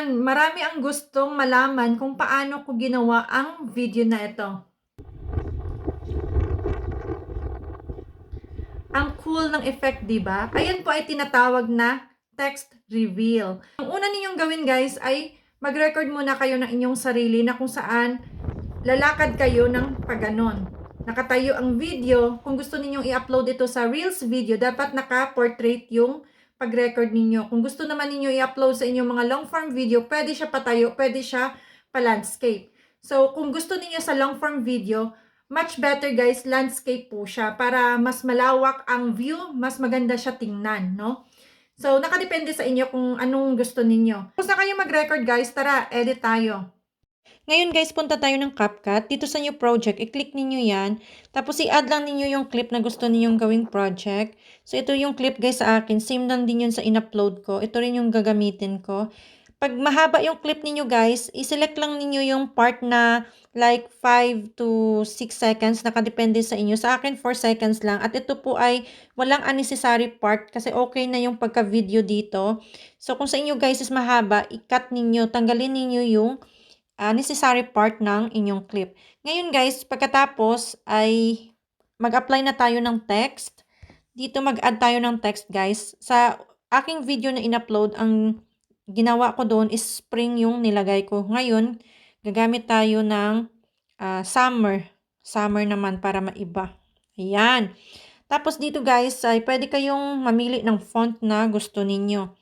Ayan, marami ang gustong malaman kung paano ko ginawa ang video na ito. Ang cool ng effect, di ba? Ayan po ay tinatawag na text reveal. Ang una ninyong gawin guys ay mag-record muna kayo ng inyong sarili na kung saan lalakad kayo ng paganon. Nakatayo ang video. Kung gusto ninyong i-upload ito sa Reels video, dapat naka-portrait yung pag-record ninyo. Kung gusto naman ninyo i-upload sa inyong mga long form video, pwede siya patayo, pwede siya pa-landscape. So, kung gusto ninyo sa long form video, much better guys, landscape po siya para mas malawak ang view, mas maganda siya tingnan, no? So, nakadepende sa inyo kung anong gusto ninyo. Kung saan kayo mag-record guys, tara, edit tayo. Ngayon guys, punta tayo ng CapCut. Dito sa new project, i-click ninyo yan. Tapos i-add lang ninyo yung clip na gusto ninyong gawing project. So ito yung clip guys sa akin. Same lang din yun sa in-upload ko. Ito rin yung gagamitin ko. Pag mahaba yung clip ninyo guys, i-select lang ninyo yung part na like 5 to 6 seconds. Nakadepende sa inyo. Sa akin 4 seconds lang. At ito po ay walang unnecessary part kasi okay na yung pagka-video dito. So kung sa inyo guys is mahaba, i-cut ninyo. Tanggalin ninyo yung uh, necessary part ng inyong clip. Ngayon guys, pagkatapos ay mag-apply na tayo ng text. Dito mag-add tayo ng text guys. Sa aking video na in-upload, ang ginawa ko doon is spring yung nilagay ko. Ngayon, gagamit tayo ng uh, summer. Summer naman para maiba. Ayan. Tapos dito guys, ay pwede kayong mamili ng font na gusto ninyo.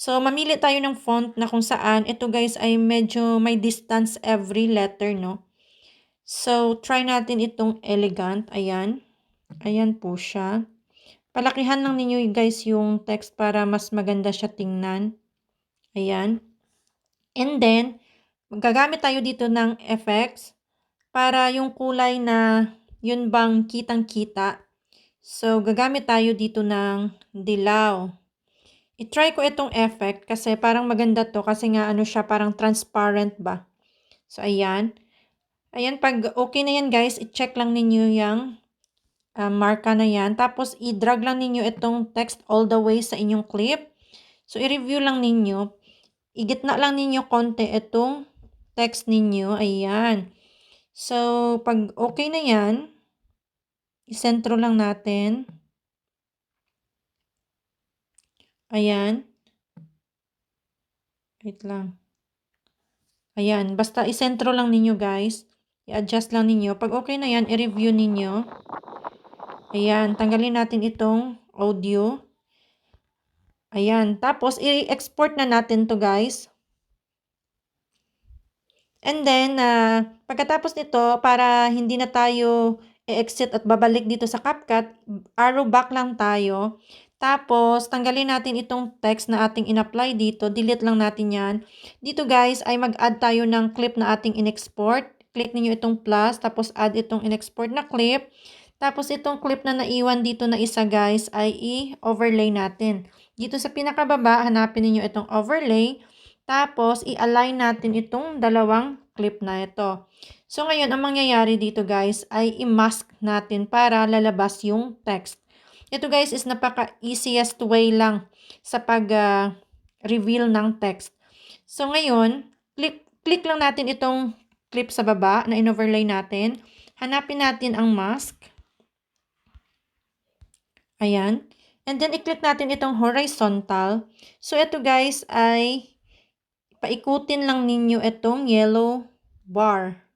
So, mamili tayo ng font na kung saan, ito guys ay medyo may distance every letter, no? So, try natin itong elegant. Ayan. Ayan po siya. Palakihan lang ninyo guys yung text para mas maganda siya tingnan. Ayan. And then, gagamit tayo dito ng effects para yung kulay na yun bang kitang-kita. So, gagamit tayo dito ng dilaw. I-try ko itong effect kasi parang maganda to kasi nga ano siya parang transparent ba. So ayan. Ayan pag okay na yan guys, i-check lang ninyo yung uh, marka na yan. Tapos i-drag lang ninyo itong text all the way sa inyong clip. So i-review lang ninyo. Igitna lang ninyo konti itong text ninyo. Ayan. So pag okay na yan, isentro lang natin. Ayan. Wait lang. Ayan. Basta isentro lang ninyo guys. I-adjust lang ninyo. Pag okay na yan, i-review ninyo. Ayan. Tanggalin natin itong audio. Ayan. Tapos, i-export na natin to guys. And then, uh, pagkatapos nito, para hindi na tayo i-exit at babalik dito sa CapCut, arrow back lang tayo. Tapos, tanggalin natin itong text na ating in-apply dito. Delete lang natin yan. Dito guys, ay mag-add tayo ng clip na ating in-export. Click niyo itong plus, tapos add itong in-export na clip. Tapos, itong clip na naiwan dito na isa guys, ay i-overlay natin. Dito sa pinakababa, hanapin niyo itong overlay. Tapos, i-align natin itong dalawang clip na ito. So, ngayon, ang mangyayari dito guys, ay i-mask natin para lalabas yung text. Ito guys is napaka-easiest way lang sa pag-reveal uh, ng text. So ngayon, click, click lang natin itong clip sa baba na in-overlay natin. Hanapin natin ang mask. Ayan. And then, i-click natin itong horizontal. So, ito guys ay paikutin lang ninyo itong yellow bar.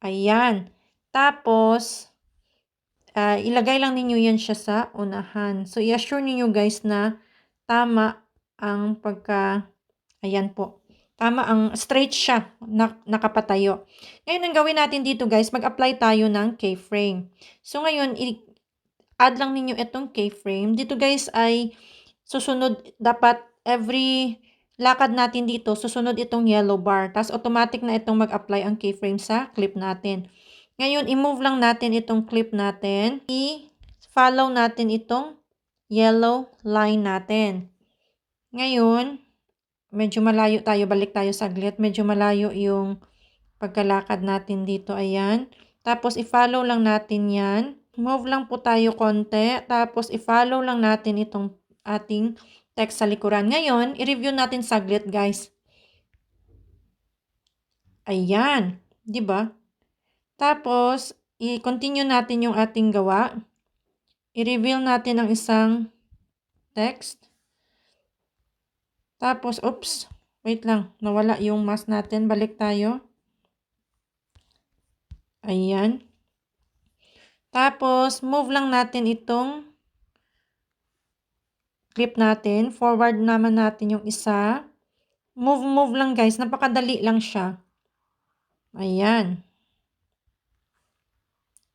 Ayan. Tapos, uh, ilagay lang ninyo yan siya sa unahan. So, i-assure ninyo guys na tama ang pagka, ayan po, tama ang straight siya, na, nakapatayo. Ngayon, ang gawin natin dito guys, mag-apply tayo ng keyframe. So, ngayon, i-add lang ninyo itong keyframe. Dito guys ay susunod, dapat every lakad natin dito, susunod itong yellow bar. Tapos, automatic na itong mag-apply ang keyframe sa clip natin. Ngayon, i-move lang natin itong clip natin. I-follow natin itong yellow line natin. Ngayon, medyo malayo tayo. Balik tayo saglit. Medyo malayo yung pagkalakad natin dito. Ayan. Tapos, i-follow lang natin yan. Move lang po tayo konti. Tapos, i-follow lang natin itong ating text sa likuran. Ngayon, i-review natin saglit guys. Ayan. ba? Tapos, i-continue natin yung ating gawa. I-reveal natin ang isang text. Tapos, oops, wait lang, nawala yung mask natin. Balik tayo. Ayan. Tapos, move lang natin itong clip natin. Forward naman natin yung isa. Move, move lang guys. Napakadali lang siya. Ayan.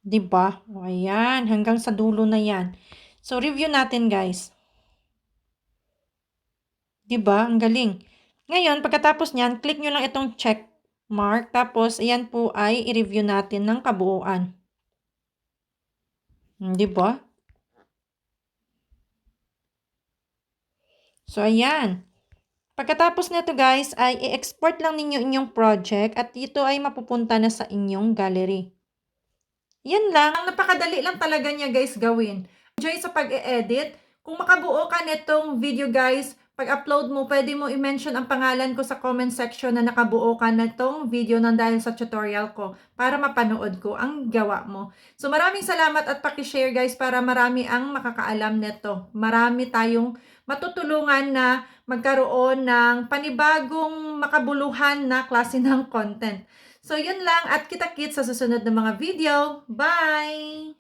'Di ba? Ayan, hanggang sa dulo na 'yan. So review natin, guys. 'Di ba? Ang galing. Ngayon, pagkatapos niyan, click nyo lang itong check mark. Tapos, ayan po ay i-review natin ng kabuuan. Hmm, 'Di ba? So, ayan. Pagkatapos nito guys, ay i-export lang ninyo inyong project at ito ay mapupunta na sa inyong gallery. Yan lang. Ang napakadali lang talaga niya guys gawin. Enjoy sa pag-e-edit. Kung makabuo ka nitong video guys, pag-upload mo, pwede mo i-mention ang pangalan ko sa comment section na nakabuo ka nitong video nang dahil sa tutorial ko para mapanood ko ang gawa mo. So maraming salamat at paki-share guys para marami ang makakaalam nito. Marami tayong matutulungan na magkaroon ng panibagong makabuluhan na klase ng content. So yun lang at kita-kits sa susunod na mga video. Bye!